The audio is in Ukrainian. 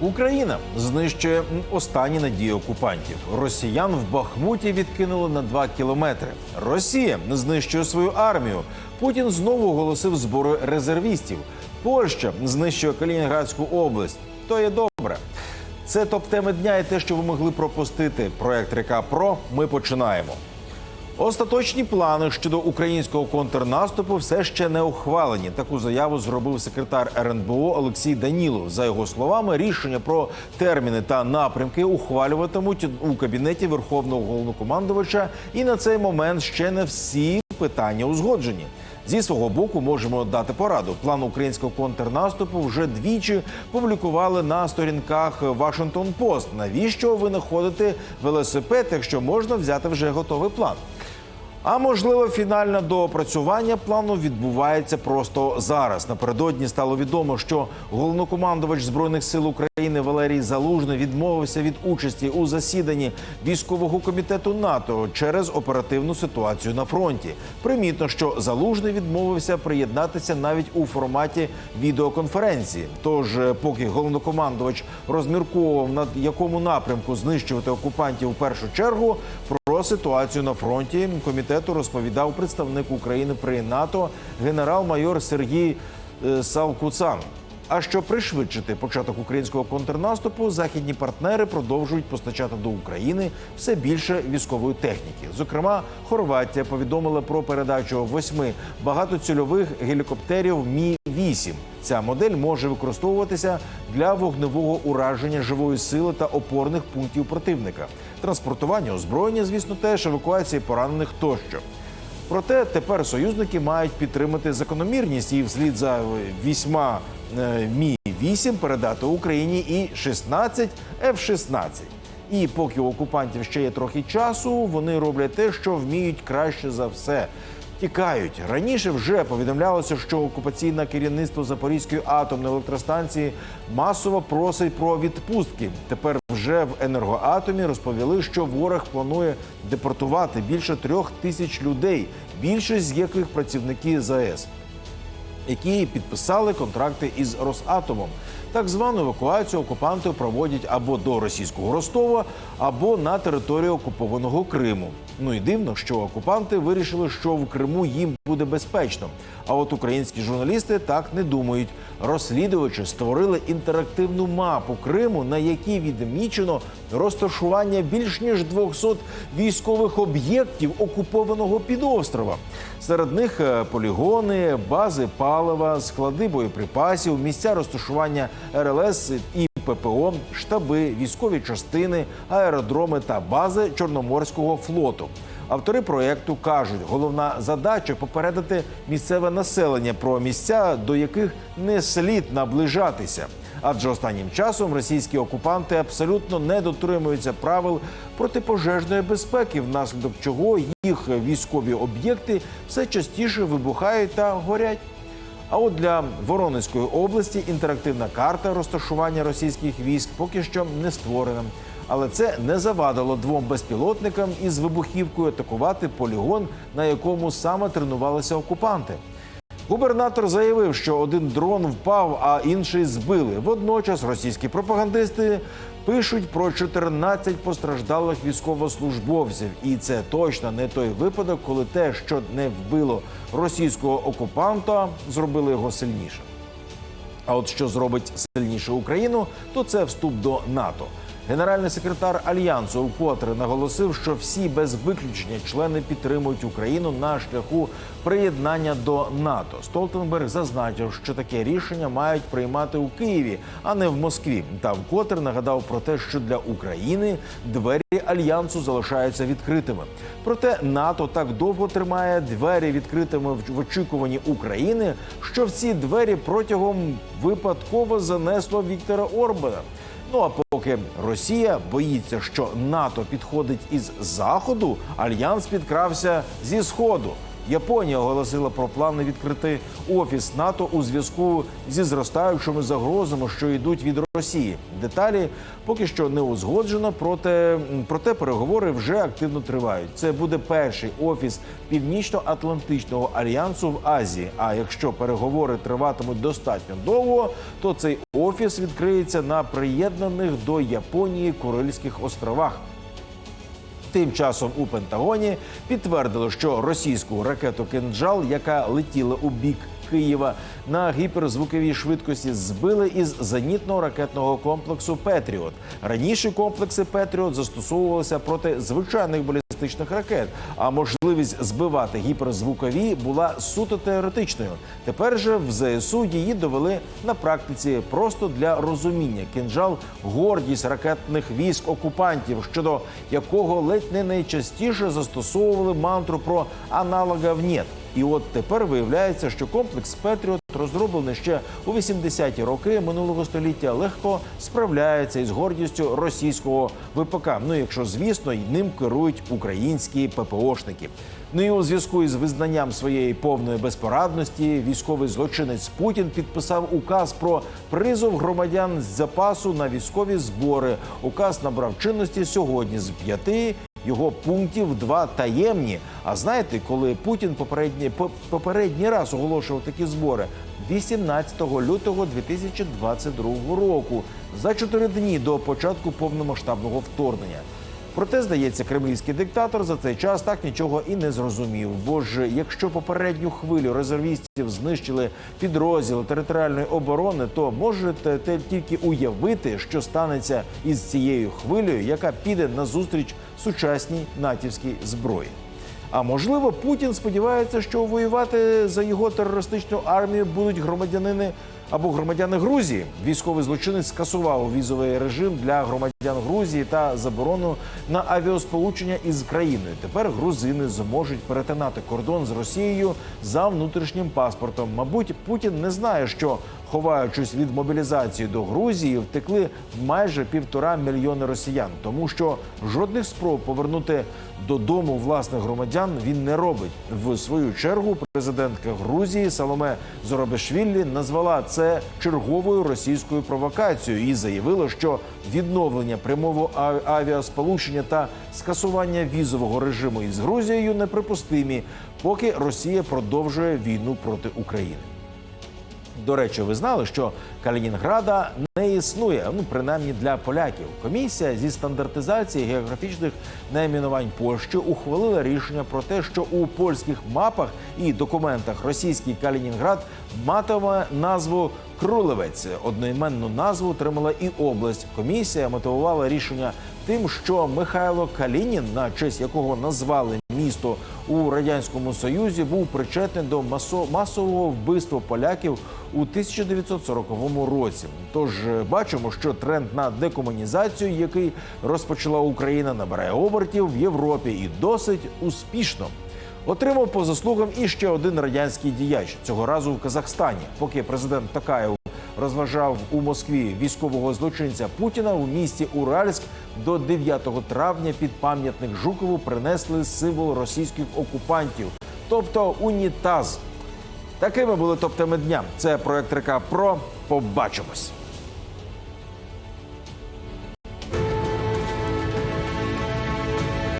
Україна знищує останні надії окупантів. Росіян в Бахмуті відкинули на 2 кілометри. Росія знищує свою армію. Путін знову оголосив збори резервістів. Польща знищує Калінінградську область. То є добре. Це топ теми дня і те, що ви могли пропустити. Проект Река Про. Ми починаємо. Остаточні плани щодо українського контрнаступу все ще не ухвалені. Таку заяву зробив секретар РНБО Олексій Данілов. За його словами, рішення про терміни та напрямки ухвалюватимуть у кабінеті Верховного головнокомандувача, і на цей момент ще не всі питання узгоджені. Зі свого боку можемо дати пораду. План українського контрнаступу вже двічі публікували на сторінках Вашингтон Пост. Навіщо винаходити велосипед, якщо можна взяти вже готовий план? А можливо, фінальне доопрацювання плану відбувається просто зараз. Напередодні стало відомо, що головнокомандувач збройних сил України Валерій Залужний відмовився від участі у засіданні військового комітету НАТО через оперативну ситуацію на фронті. Примітно, що Залужний відмовився приєднатися навіть у форматі відеоконференції. Тож, е, поки головнокомандувач розмірковував над якому напрямку знищувати окупантів у першу чергу, ситуацію на фронті комітету розповідав представник України при НАТО генерал-майор Сергій е, Савкуцан. А щоб пришвидшити початок українського контрнаступу, західні партнери продовжують постачати до України все більше військової техніки. Зокрема, Хорватія повідомила про передачу восьми багатоцільових гелікоптерів Мі 8 Ця модель може використовуватися для вогневого ураження живої сили та опорних пунктів противника, транспортування озброєння, звісно, теж евакуації поранених тощо. Проте тепер союзники мають підтримати закономірність і вслід за вісьма е, мі 8 передати Україні і 16 F-16. І поки у окупантів ще є трохи часу, вони роблять те, що вміють краще за все. Тікають раніше вже повідомлялося, що окупаційне керівництво Запорізької атомної електростанції масово просить про відпустки. Тепер вже в енергоатомі розповіли, що ворог планує депортувати більше трьох тисяч людей, більшість з яких працівники ЗАЕС які підписали контракти із Росатомом. Так звану евакуацію окупанти проводять або до російського Ростова, або на територію окупованого Криму. Ну і дивно, що окупанти вирішили, що в Криму їм буде безпечно. А от українські журналісти так не думають. Розслідувачі створили інтерактивну мапу Криму, на якій відмічено розташування більш ніж 200 військових об'єктів окупованого півострова. Серед них е, полігони, бази палива, склади боєприпасів, місця розташування РЛС і ППО, штаби, військові частини, аеродроми та бази Чорноморського флоту. Автори проєкту кажуть, головна задача попередити місцеве населення про місця, до яких не слід наближатися. Адже останнім часом російські окупанти абсолютно не дотримуються правил протипожежної безпеки, внаслідок чого їх військові об'єкти все частіше вибухають та горять. А от для Воронезької області інтерактивна карта розташування російських військ поки що не створена. Але це не завадило двом безпілотникам із вибухівкою атакувати полігон, на якому саме тренувалися окупанти. Губернатор заявив, що один дрон впав, а інший збили. Водночас російські пропагандисти пишуть про 14 постраждалих військовослужбовців, і це точно не той випадок, коли те, що не вбило російського окупанта, зробили його сильнішим. А от що зробить сильніше Україну, то це вступ до НАТО. Генеральний секретар альянсу вкотре наголосив, що всі без виключення члени підтримують Україну на шляху приєднання до НАТО. Столтенберг зазначив, що таке рішення мають приймати у Києві, а не в Москві. Та вкотре нагадав про те, що для України двері альянсу залишаються відкритими. Проте НАТО так довго тримає двері відкритими в очікуванні України, що в ці двері протягом випадково занесло Віктора Орбана. Ну а поки Росія боїться, що НАТО підходить із заходу, альянс підкрався зі сходу. Японія оголосила про плани відкрити офіс НАТО у зв'язку зі зростаючими загрозами, що йдуть від Росії. Деталі поки що не узгоджено, проте, проте переговори вже активно тривають. Це буде перший офіс Північно-Атлантичного альянсу в Азії. А якщо переговори триватимуть достатньо довго, то цей офіс відкриється на приєднаних до Японії Курильських островах. Тим часом у Пентагоні підтвердили, що російську ракету «Кинджал», яка летіла у бік Києва на гіперзвуковій швидкості, збили із зенітного ракетного комплексу Петріот. Раніше комплекси Петріот застосовувалися проти звичайних балістичних ракет. А можливість збивати гіперзвукові була суто теоретичною. Тепер же в ЗСУ її довели на практиці просто для розуміння. Кінжал гордість ракетних військ окупантів, щодо якого ледь не найчастіше застосовували мантру про аналогів «нет». І от тепер виявляється, що комплекс Петріот, розроблений ще у 80-ті роки минулого століття, легко справляється із гордістю російського ВПК. Ну якщо звісно, й ним керують українські ППОшники. Ну і у зв'язку із визнанням своєї повної безпорадності, військовий злочинець Путін підписав указ про призов громадян з запасу на військові збори. Указ набрав чинності сьогодні з п'яти. Його пунктів два таємні. А знаєте, коли Путін попередні, по- попередній раз оголошував такі збори 18 лютого 2022 року, за чотири дні до початку повномасштабного вторгнення. Проте, здається, кремлівський диктатор за цей час так нічого і не зрозумів. Бо ж якщо попередню хвилю резервістів знищили підрозділи територіальної оборони, то можете те тільки уявити, що станеться із цією хвилею, яка піде назустріч сучасній натівській зброї. А можливо, Путін сподівається, що воювати за його терористичну армію будуть громадянини або громадяни Грузії. Військовий злочинець скасував візовий режим для громадян Грузії та заборону на авіасполучення із країною. Тепер грузини зможуть перетинати кордон з Росією за внутрішнім паспортом. Мабуть, Путін не знає, що ховаючись від мобілізації до Грузії, втекли майже півтора мільйони росіян, тому що жодних спроб повернути додому власних громадян він не робить. В свою чергу президентка Грузії Саломе Зоробешвілі назвала це черговою російською провокацією і заявила, що відновлення прямого авіасполучення та скасування візового режиму із Грузією неприпустимі, поки Росія продовжує війну проти України. До речі, ви знали, що Калінінграда не існує, ну принаймні для поляків. Комісія зі стандартизації географічних найменувань Польщі ухвалила рішення про те, що у польських мапах і документах російський Калінінград матиме назву Крулевець. Одноіменну назву отримала і область. Комісія мотивувала рішення тим, що Михайло Калінін, на честь якого назвали місто у радянському союзі, був причетний до масо- масового вбивства поляків у 1940 році. Тож е, бачимо, що тренд на декомунізацію, який розпочала Україна, набирає обертів в Європі і досить успішно. Отримав по заслугам і ще один радянський діяч цього разу в Казахстані, поки президент Такаєв розважав у Москві військового злочинця Путіна у місті Уральськ до 9 травня під пам'ятник Жукову принесли символ російських окупантів, тобто унітаз. Такими були топтами дня. Це проект Река Про. Побачимось.